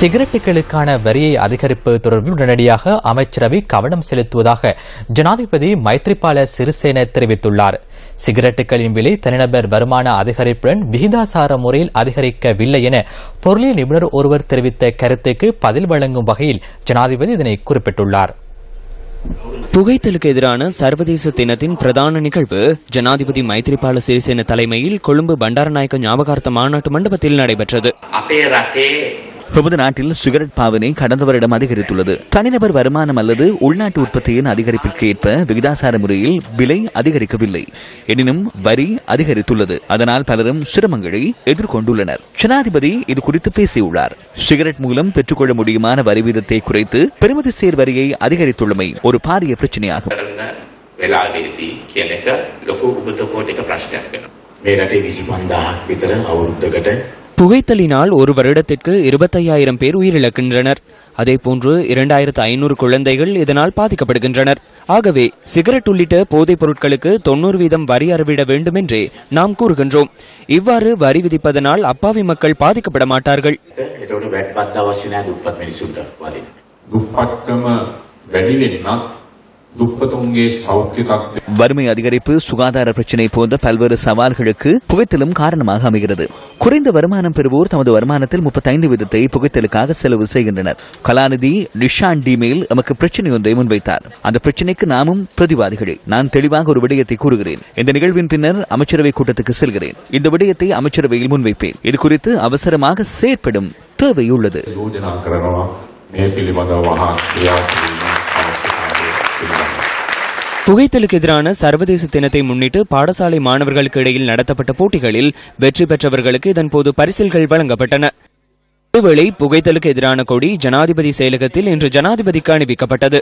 சிகரெட்டுகளுக்கான வரியை அதிகரிப்பு தொடர்பில் உடனடியாக அமைச்சரவை கவனம் செலுத்துவதாக ஜனாதிபதி மைத்ரிபால சிறிசேன தெரிவித்துள்ளார். சிகரெட்டுகளின் விலை தனிநபர் வருமான அதிகரிப்புடன் விகிதாசார முறையில் அதிகரிக்கவில்லை என பொருளியல் நிபுணர் ஒருவர் தெரிவித்த கருத்துக்கு பதில் வழங்கும் வகையில் ஜனாதிபதி இதனை குறிப்பிட்டுள்ளார். புகைத்தலுக்கு எதிரான சர்வதேச தினத்தின் பிரதான நிகழ்வு ஜனாதிபதி மைத்ரிபால சிறிசேன தலைமையில் கொழும்பு பண்டாரநாயக்க ஞாபகார்த்த மாநாட்டு மண்டபத்தில் நடைபெற்றது. අපේ රටේ எமது நாட்டில் சிகரெட் பாவனை கடந்த வருடம் அதிகரித்துள்ளது தனிநபர் வருமானம் அல்லது உள்நாட்டு உற்பத்தியின் அதிகரிப்பிற்கு ஏற்ப விகிதாசார முறையில் விலை அதிகரிக்கவில்லை எனினும் வரி அதிகரித்துள்ளது அதனால் பலரும் சிரமங்களை எதிர்கொண்டுள்ளனர் ஜனாதிபதி இது குறித்து பேசியுள்ளார் சிகரெட் மூலம் பெற்றுக்கொள்ள முடியுமான வரி வீதத்தை குறைத்து பெறுமதி சேர் வரியை அதிகரித்துள்ளமை ஒரு பாரிய பிரச்சனையாகும் කරන වෙලාවේදී කියන එක ලොකු උපතකෝටික ප්‍රශ්නයක් වෙනවා. මේ රටේ විසි පන්දාහක් විතර අවුරුද්ධකට புகைத்தலினால் ஒரு வருடத்திற்கு இருபத்தையாயிரம் பேர் உயிரிழக்கின்றனர் அதேபோன்று இரண்டாயிரத்து ஐநூறு குழந்தைகள் இதனால் பாதிக்கப்படுகின்றனர் ஆகவே சிகரெட் உள்ளிட்ட போதைப் பொருட்களுக்கு தொண்ணூறு வீதம் வரி அறவிட வேண்டும் என்றே நாம் கூறுகின்றோம் இவ்வாறு வரி விதிப்பதனால் அப்பாவி மக்கள் பாதிக்கப்பட மாட்டார்கள் එතකොට වැට් පත් අවශ්‍ය නෑ දුප්පත් මිනිසුන්ට වදින්න. දුප්පත්කම වැඩි වෙන්නත් දුප්පතුන්ගේ සෞඛ්‍ය තත්ත්වය வறுமை அதிகரிப்பு சுகாதார பிரச்சினை போன்ற பல்வேறு சவால்களுக்கு புகைத்தலும் காரணமாக அமைகிறது. குறைந்த வருமானம் பெறுவோர் தமது வருமானத்தில் முப்பத்தைந்து வீதத்தை புகைத்தலுக்காக செலவு செய்கின்றனர். கலாநிதி நிஷான் டிமேல் நமக்கு பிரச்சனை ஒன்றை முன்வைத்தார். அந்த பிரச்சனைக்கு நாமும் பிரதிவாதிகளே. நான் தெளிவாக ஒரு விடயத்தை கூறுகிறேன். இந்த நிகழ்வின் பின்னர் அமைச்சரவை கூட்டத்துக்கு செல்கிறேன். இந்த விடயத்தை அமைச்சரவையில் முன்வைப்பேன். இது குறித்து அவசரமாக செயற்படும் தேவை புகைத்தலுக்கு எதிரான சர்வதேச தினத்தை முன்னிட்டு பாடசாலை மாணவர்களுக்கு இடையில் நடத்தப்பட்ட போட்டிகளில் வெற்றி பெற்றவர்களுக்கு இதன்போது பரிசில்கள் வழங்கப்பட்டன. ஒருவேளை புகைத்தலுக்கு எதிரான கொடி ஜனாதிபதி செயலகத்தில் இன்று ஜனாதிபதிக்கு அணிவிக்கப்பட்டது.